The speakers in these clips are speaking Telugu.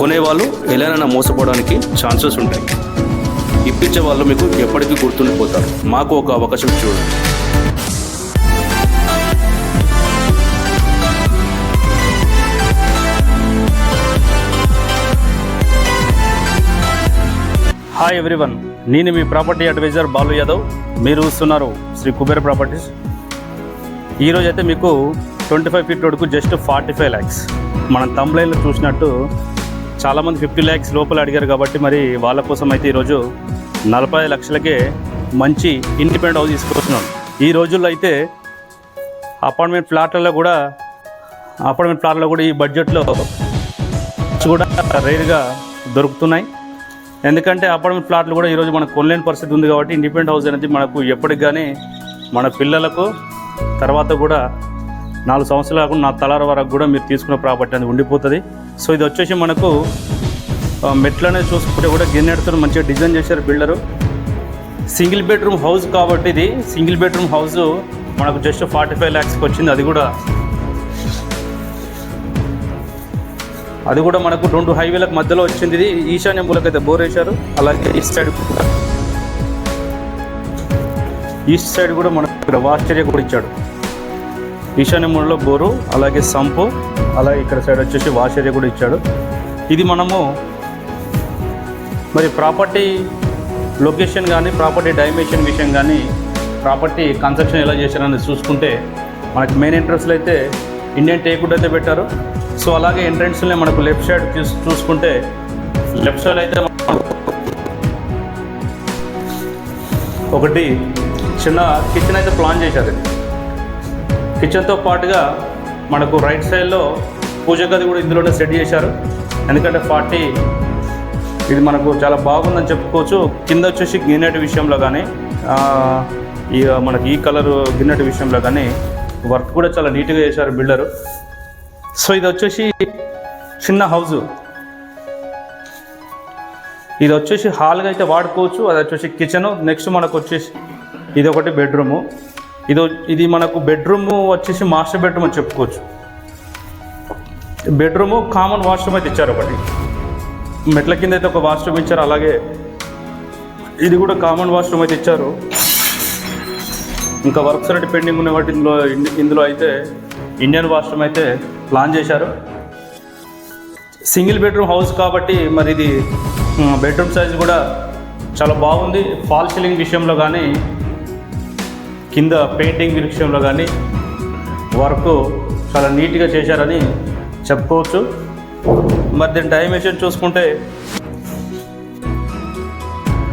కొనేవాళ్ళు ఎలానైనా మోసపోవడానికి ఛాన్సెస్ ఉంటాయి. ఇప్పించే వాళ్ళు మీకు ఎప్పటికీ గుర్తుండిపోతారు మాకు ఒక అవకాశం చూడండి హాయ్ ఎవ్రీవన్ నేను మీ ప్రాపర్టీ అడ్వైజర్ బాలు యాదవ్. మీరు చూస్తున్నారు శ్రీ కుబేర్ ప్రాపర్టీస్. ఈరోజు అయితే మీకు ట్వంటీ ఫైవ్ ఫీట్ రోడ్కు జస్ట్ ఫార్టీ ఫైవ్ ల్యాక్స్ మనం తమ్లైన్లో చూసినట్టు చాలామంది ఫిఫ్టీ ల్యాక్స్ లోపల అడిగారు కాబట్టి మరి వాళ్ళ కోసం అయితే ఈరోజు నలభై లక్షలకే మంచి ఇండిపెండెంట్ హౌస్ తీసుకొస్తున్నాం. ఈ రోజుల్లో అయితే అపార్ట్మెంట్ ఫ్లాట్లలో కూడా అపార్ట్మెంట్ ఫ్లాట్లో కూడా ఈ బడ్జెట్లో కూడా రేర్గా దొరుకుతున్నాయి. ఎందుకంటే అపార్ట్మెంట్ ఫ్లాట్లు కూడా ఈరోజు మనకు కొనలేని పరిస్థితి ఉంది కాబట్టి ఇండిపెండెంట్ హౌస్ అనేది మనకు ఎప్పటికి కానీ మన పిల్లలకు తర్వాత కూడా నాలుగు సంవత్సరాలు కాకుండా నా తలార వరకు కూడా మీరు తీసుకున్న ప్రాపర్టీ అనేది ఉండిపోతుంది. సో ఇది వచ్చేసి మనకు ఆ, మెట్లు అనేది చూసుకుంటే కూడా గిన్నెడతో మంచిగా డిజైన్ చేశారు బిల్డరు. సింగిల్ బెడ్రూమ్ హౌస్ కాబట్టి ఇది. సింగిల్ బెడ్రూమ్ హౌస్ మనకు జస్ట్ ఫార్టీ ఫైవ్ ల్యాక్స్కి వచ్చింది. అది కూడా అది కూడా మనకు రెండు హైవేలకు మధ్యలో వచ్చింది. ఇది ఈశాన్య మూలకైతే బోర్ వేశారు. అలాగే ఈస్ట్ సైడ్ ఈస్ట్ సైడ్ కూడా మనకు ఇక్కడ కూడా ఇచ్చాడు. ఈశాన్య మూడులో బోరు అలాగే సంపు అలాగే ఇక్కడ సైడ్ వచ్చేసి వాష్ ఏరియా కూడా ఇచ్చాడు. ఇది మనము మరి ప్రాపర్టీ లొకేషన్ కానీ ప్రాపర్టీ డైమెన్షన్ విషయం కానీ ప్రాపర్టీ కన్స్ట్రక్షన్ ఎలా చేశారని చూసుకుంటే మనకి మెయిన్ ఎంట్రన్స్లో అయితే ఇండియన్ టేకుడ్ అయితే పెట్టారు. సో అలాగే ఎంట్రన్స్లోనే మనకు లెఫ్ట్ సైడ్ చూసి చూసుకుంటే లెఫ్ట్ సైడ్ అయితే ఒకటి చిన్న కిచెన్ అయితే ప్లాన్ చేశారు. కిచెన్తో పాటుగా మనకు రైట్ సైడ్లో పూజ గది కూడా ఇందులోనే సెట్ చేశారు. ఎందుకంటే ఫార్టీ ఇది మనకు చాలా బాగుందని చెప్పుకోవచ్చు. కింద వచ్చేసి గిన్నెటి విషయంలో కానీ ఈ మనకి ఈ కలర్ గిన్నెటి విషయంలో కానీ వర్క్ కూడా చాలా నీట్గా చేశారు బిల్డరు సో ఇది వచ్చేసి చిన్న హౌస్ ఇది వచ్చేసి హాల్గా అయితే వాడుకోవచ్చు. అది వచ్చేసి కిచెన్ నెక్స్ట్ మనకు వచ్చేసి ఇది ఒకటి బెడ్రూము ఇది ఇది మనకు బెడ్రూమ్ వచ్చేసి మాస్టర్ బెడ్రూమ్ అని చెప్పుకోవచ్చు. బెడ్రూము కామన్ వాష్రూమ్ అయితే ఇచ్చారు ఒకటి. మెట్ల కింద అయితే ఒక వాష్రూమ్ ఇచ్చారు అలాగే ఇది కూడా కామన్ వాష్రూమ్ అయితే ఇచ్చారు. ఇంకా వర్క్స్ అనేది పెండింగ్ ఉన్న కాబట్టి ఇందులో ఇందులో అయితే ఇండియన్ వాష్రూమ్ అయితే ప్లాన్ చేశారు. సింగిల్ బెడ్రూమ్ హౌస్ కాబట్టి మరి ఇది బెడ్రూమ్ సైజ్ కూడా చాలా బాగుంది. ఫాల్ సీలింగ్ విషయంలో కానీ కింద పెయింటింగ్ విషయంలో కానీ వర్క్ చాలా నీట్గా చేశారని చెప్పుకోవచ్చు. మరి దీని డైమెన్షన్ చూసుకుంటే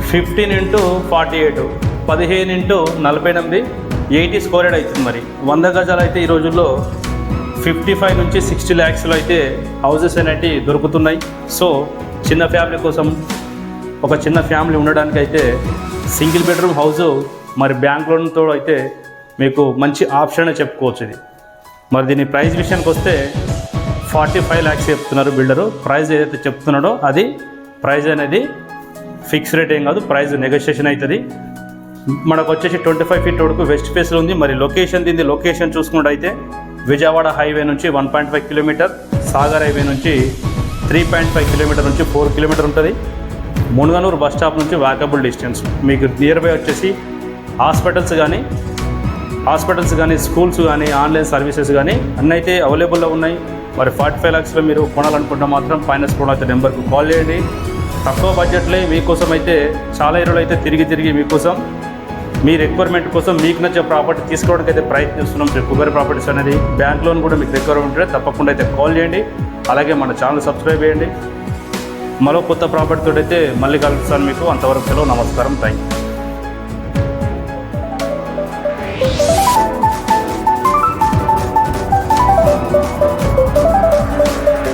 ఫిఫ్టీన్ ఇంటూ ఫార్టీ ఎయిట్ పదిహేను ఇంటూ నలభై ఎనిమిది ఎయిటీ స్క్వేర్డ్ అవుతుంది మరి. వంద గజాలు అయితే ఈ రోజుల్లో ఫిఫ్టీ ఫైవ్ నుంచి సిక్స్టీ ల్యాక్స్లో అయితే హౌసెస్ అనేవి దొరుకుతున్నాయి. సో చిన్న ఫ్యామిలీ కోసం ఒక చిన్న ఫ్యామిలీ ఉండడానికైతే సింగిల్ బెడ్రూమ్ హౌస్ మరి బ్యాంక్ లోన్తో అయితే మీకు మంచి ఆప్షన్ చెప్పుకోవచ్చు ఇది. మరి దీని ప్రైస్ విషయానికి వస్తే ఫార్టీ ఫైవ్ ల్యాక్స్ చెప్తున్నారు బిల్డరు ప్రైస్ ఏదైతే చెప్తున్నాడో అది ప్రైస్ అనేది ఫిక్స్ రేట్ ఏం కాదు ప్రైస్ నెగోషియేషన్ అవుతుంది. మనకు వచ్చేసి ట్వంటీ ఫైవ్ ఫీట్ వరకు వెస్ట్ ఫేస్లో ఉంది. మరి లొకేషన్ దీని లొకేషన్ చూసుకుంటే అయితే విజయవాడ హైవే నుంచి one point five kilometre Sagar highway నుంచి త్రీ పాయింట్ ఫైవ్ కిలోమీటర్ నుంచి ఫోర్ కిలోమీటర్ ఉంటుంది. మునుగనూరు బస్ స్టాప్ నుంచి వాకబుల్ డిస్టెన్స్ మీకు నియర్ బై వచ్చేసి హాస్పిటల్స్ కానీ హాస్పిటల్స్ కానీ స్కూల్స్ కానీ ఆన్లైన్ సర్వీసెస్ కానీ అన్నీ అయితే అవైలబుల్లో ఉన్నాయి. మరి ఫార్టీ ఫైవ్ ల్యాక్స్లో మీరు కొనాలనుకుంటే మాత్రం ఫైనాన్స్ కూడా అయితే నెంబర్కి కాల్ చేయండి. తక్కువ బడ్జెట్లో మీకోసం అయితే చాలా ఏరియాలో అయితే తిరిగి తిరిగి మీకోసం మీ రిక్వైర్మెంట్ కోసం మీకు నచ్చే ప్రాపర్టీ తీసుకోవడానికి అయితే ప్రయత్నిస్తున్నాం శ్రీ కుబేర్ ప్రాపర్టీస్ అనేది బ్యాంక్ లోన్ కూడా మీకు రిక్వైర్మెంట్ ఉంటే తప్పకుండా అయితే కాల్ చేయండి. అలాగే మన ఛానల్ సబ్స్క్రైబ్ చేయండి. మరో కొత్త ప్రాపర్టీతో అయితే మళ్ళీ కలుస్తాను మీకు అంతవరకు సెలవు. నమస్కారం. Thank you